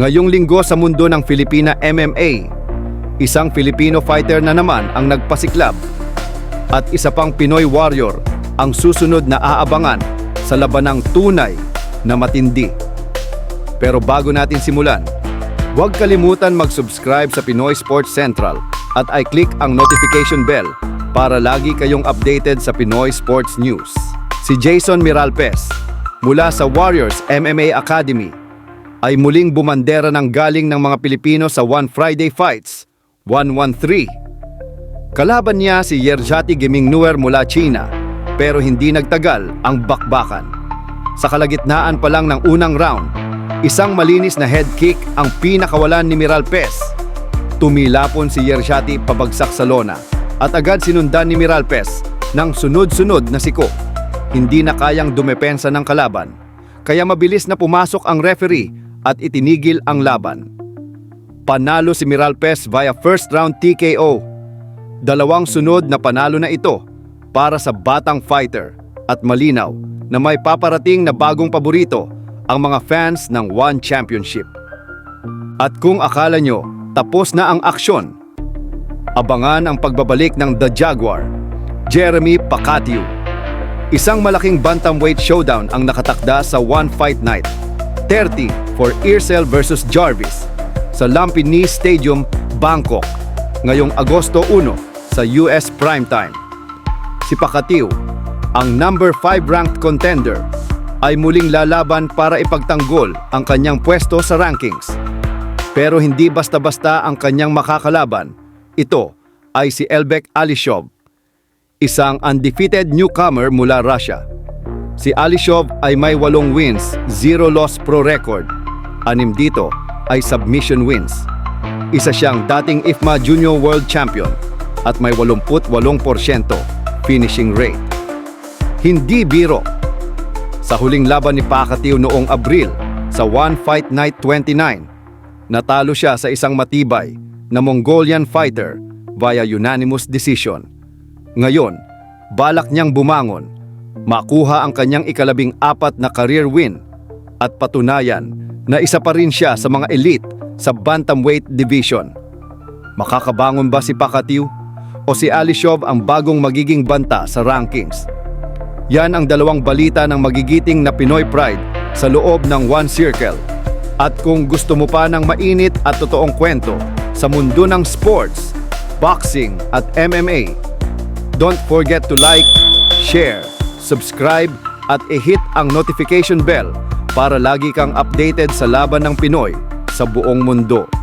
Ngayong linggo sa mundo ng Filipina MMA, isang Filipino fighter na naman ang nagpasiklab at isa pang Pinoy warrior ang susunod na aabangan sa labanang tunay na matindi. Pero bago natin simulan, huwag kalimutan mag-subscribe sa Pinoy Sports Central at i-click ang notification bell para lagi kayong updated sa Pinoy Sports News. Si Jason Miralpes mula sa Warriors MMA Academy ay muling bumandera ng galing ng mga Pilipino sa One Friday Fights 113. Kalaban niya si Yerjati Gemingnuer mula China pero hindi nagtagal ang bakbakan. Sa kalagitnaan pa lang ng unang round, isang malinis na head kick ang pinakawalan ni Miralpes. Tumilapon si Yerjati pabagsak sa lona at agad sinundan ni Miralpes ng sunod-sunod na siko. Hindi na kayang dumepensa ng kalaban, kaya mabilis na pumasok ang referee at itinigil ang laban. Panalo si Miralpes via first round TKO. Dalawang sunod na panalo na ito para sa batang fighter at malinaw na may paparating na bagong paborito ang mga fans ng One Championship. At kung akala nyo tapos na ang aksyon, abangan ang pagbabalik ng The Jaguar, Jeremy Pacquiao. Isang malaking bantamweight showdown ang nakatakda sa One Fight Night. 30 for Earcell versus Jarvis sa Lumpini Stadium, Bangkok, ngayong Agosto 1 sa US Primetime. Si Pacquiao, ang number 5 ranked contender, ay muling lalaban para ipagtanggol ang kanyang pwesto sa rankings. Pero hindi basta-basta ang kanyang makakalaban. Ito ay si Elbek Alishov, isang undefeated newcomer mula Russia. Si Alishov ay may walong wins, zero loss pro record. Anim dito ay submission wins. Isa siyang dating IFMA Junior World Champion at may 88% finishing rate. Hindi biro. Sa huling laban ni Pacquiao noong Abril sa One Fight Night 29, natalo siya sa isang matibay na Mongolian fighter via unanimous decision. Ngayon, balak niyang bumangon makuha ang kanyang ikalabing apat na career win at patunayan na isa pa rin siya sa mga elite sa bantamweight division. Makakabangon ba si Pacquiao o si Alishov ang bagong magiging banta sa rankings? Yan ang dalawang balita ng magigiting na Pinoy Pride sa loob ng One Circle. At kung gusto mo pa ng mainit at totoong kwento sa mundo ng sports, boxing at MMA, don't forget to like, share, subscribe at i-hit ang notification bell para lagi kang updated sa laban ng Pinoy sa buong mundo.